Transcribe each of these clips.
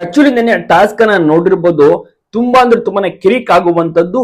Actually ನೆನ್ನೆ task ಅನ್ನ ನೋಡಿರ್ಬೋದು ತುಂಬಾ ಅಂದ್ರೆ ತುಂಬಾನೇ ಕಿರಿಕ್ ಆಗುವಂತದ್ದು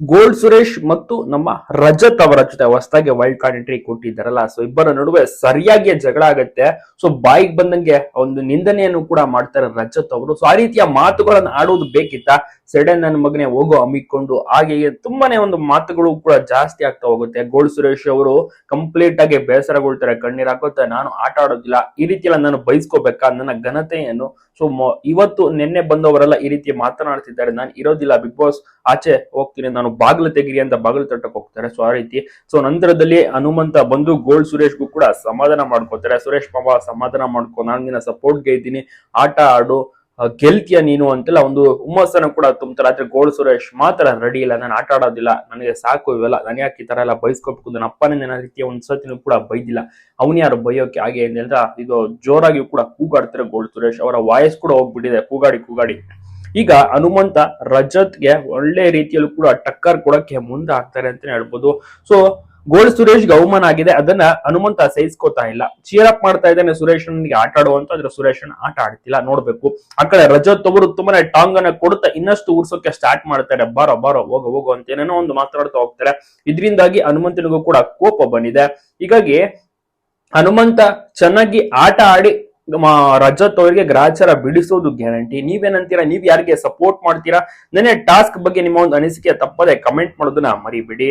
ಗೋಲ್ಡ್ ಸುರೇಶ್ ಮತ್ತು ನಮ್ಮ ರಜತ್ ಅವರ ಜೊತೆ ಹೊಸದಾಗಿ ವೈಲ್ಡ್ ಕಾರ್ಡ್ ಎಂಟ್ರಿ ಕೊಟ್ಟಿದ್ದಾರಲ್ಲ. ಸೊ ಇಬ್ಬರ ನಡುವೆ ಸರಿಯಾಗಿ ಜಗಳ ಆಗತ್ತೆ. ಸೊ ಬಾಯಿಗೆ ಬಂದಂಗೆ ಒಂದು ನಿಂದನೆಯನ್ನು ಕೂಡ ಮಾಡ್ತಾರೆ ರಜತ್ ಅವರು. ಸೊ ಆ ರೀತಿಯ ಮಾತುಗಳನ್ನು ಆಡೋದು ಬೇಕಿತ್ತ? ಸಡನ್ ನನ್ನ ಮಗನೇ ಹೋಗೋ ಹಮ್ಮಿಕೊಂಡು ಹಾಗೆ ತುಂಬಾನೇ ಒಂದು ಮಾತುಗಳು ಕೂಡ ಜಾಸ್ತಿ ಆಗ್ತಾ ಹೋಗುತ್ತೆ. ಗೋಲ್ಡ್ ಸುರೇಶ್ ಅವರು ಕಂಪ್ಲೀಟ್ ಆಗಿ ಬೇಸರಗೊಳ್ತಾರೆ. ಕಣ್ಣೀರ್ ಹಾಕುತ್ತೆ ನಾನು ಆಟ ಆಡೋದಿಲ್ಲ. ಈ ರೀತಿ ನಾನು ಬಯಸ್ಕೋಬೇಕಾ ನನ್ನ ಘನತೆಯನ್ನು. ಸೊ ಇವತ್ತು ನಿನ್ನೆ ಬಂದವರೆಲ್ಲ ಈ ರೀತಿ ಮಾತನಾಡ್ತಿದ್ದಾರೆ. ನಾನು ಇರೋದಿಲ್ಲ, ಬಿಗ್ ಬಾಸ್ ಆಚೆ ಹೋಗ್ತೀನಿ, ನಾನು ಬಾಗಿಲು ತೆಗಿರಿ ಅಂತ ಬಾಗಿಲು ತಟ್ಟಕ್ಕೆ ಹೋಗ್ತಾರೆ. ಸೊ ಆ ರೀತಿ. ಸೊ ನಂತರದಲ್ಲಿ ಹನುಮಂತ ಬಂದು ಗೋಲ್ಡ್ ಸುರೇಶ್ಗೂ ಕೂಡ ಸಮಾಧಾನ ಮಾಡ್ಕೋತಾರೆ. ಸುರೇಶ್ ಬಾಬಾ ಸಮಾಧಾನ ಮಾಡ್ಕೊ, ನಾನು ನಿನ್ನ ಸಪೋರ್ಟ್ಗೆ ಇದ್ದೀನಿ. ಆಟ ಆಡು. ಗೆಲ್ತೀಯ ನೀನು ಅಂತೆಲ್ಲ ಒಂದು ಹುಮ್ಮಸ್ಸನ್ನು ಕೂಡ ತುಂಬ್ತಾರೆ. ಆದ್ರೆ ಗೋಲ್ಡ್ ಸುರೇಶ್ ಮಾತ್ರ ರೆಡಿ ಇಲ್ಲ. ನಾನು ಆಟ ಆಡೋದಿಲ್ಲ. ನನಗೆ ಸಾಕು ಇವೆಲ್ಲ. ನಾನು ಯಾಕೆ ಈ ತರ ಎಲ್ಲ ಬಯಸ್ಕೋಬೇಕು ನನ್ನ ಅಪ್ಪನೇ ನನ್ನ ರೀತಿಯ ಒಂದು ಸತಿನೂ ಕೂಡ ಬೈದಿಲ್ಲ. ಅವನ್ ಯಾರು ಬೈಯೋಕೆ ಹಾಗೆ ಅಂತ ಇದು ಜೋರಾಗಿ ಕೂಡ ಕೂಗಾಡ್ತಾರೆ ಗೋಲ್ಡ್ ಸುರೇಶ್. ಅವರ ವಾಯ್ಸ್ ಕೂಡ ಹೋಗ್ಬಿಟ್ಟಿದೆ. ಕೂಗಾಡಿ ಕೂಗಾಡಿ. ಈಗ ಹನುಮಂತ ರಜತ್ಗೆ ಒಳ್ಳೆ ರೀತಿಯಲ್ಲೂ ಕೂಡ ಟಕ್ಕರ್ ಕೊಡಕ್ಕೆ ಮುಂದೆ ಆಗ್ತಾರೆ ಅಂತಾನೆ ಹೇಳ್ಬೋದು ಸೊ ಗೋಲ್ಡ್ ಸುರೇಶ್ಗೆ ಅವಮಾನ ಆಗಿದೆ. ಅದನ್ನ ಹನುಮಂತ ಸಹಿಸ್ಕೋತಾ ಇಲ್ಲ. ಚೀರಪ್ ಮಾಡ್ತಾ ಇದ್ದಾನೆ ಸುರೇಶ್ ನನಗೆ ಆಟ ಆಡುವಂತ, ಆದ್ರೆ ಸುರೇಶನ್ ಆಟ ಆಡ್ತಿಲ್ಲ. ನೋಡ್ಬೇಕು. ಆ ಕಡೆ ರಜತ್ ಅವರು ತುಂಬಾನೇ ಟಾಂಗ್ ಅನ್ನ ಕೊಡ್ತಾ ಇನ್ನಷ್ಟು ಉರ್ಸೋಕೆ ಸ್ಟಾರ್ಟ್ ಮಾಡ್ತಾರೆ. ಬಾರೋ ಬಾರೋ, ಹೋಗೋ ಹೋಗೋ ಅಂತ ಏನೇನೋ ಒಂದು ಮಾತಾಡ್ತಾ ಹೋಗ್ತಾರೆ. ಇದರಿಂದಾಗಿ ಹನುಮಂತನಿಗೂ ಕೂಡ ಕೋಪ ಬಂದಿದೆ. ಹೀಗಾಗಿ ಹನುಮಂತ ಚೆನ್ನಾಗಿ ಆಟ ಆಡಿ ರಜತ್ ಅವರಿಗೆ ಗ್ರಾಚಾರ ಬಿಡಿಸೋದು ಗ್ಯಾರಂಟಿ. ನೀವೇನಂತೀರಾ? ನೀವ್ ಯಾರಿಗೆ ಸಪೋರ್ಟ್ ಮಾಡ್ತೀರಾ? ನನ್ನ ಟಾಸ್ಕ್ ಬಗ್ಗೆ ನಿಮ್ಮ ಒಂದು ಅನಿಸಿಕೆ ತಪ್ಪದೆ ಕಮೆಂಟ್ ಮಾಡೋದನ್ನ ಮರಿಬೇಡಿ.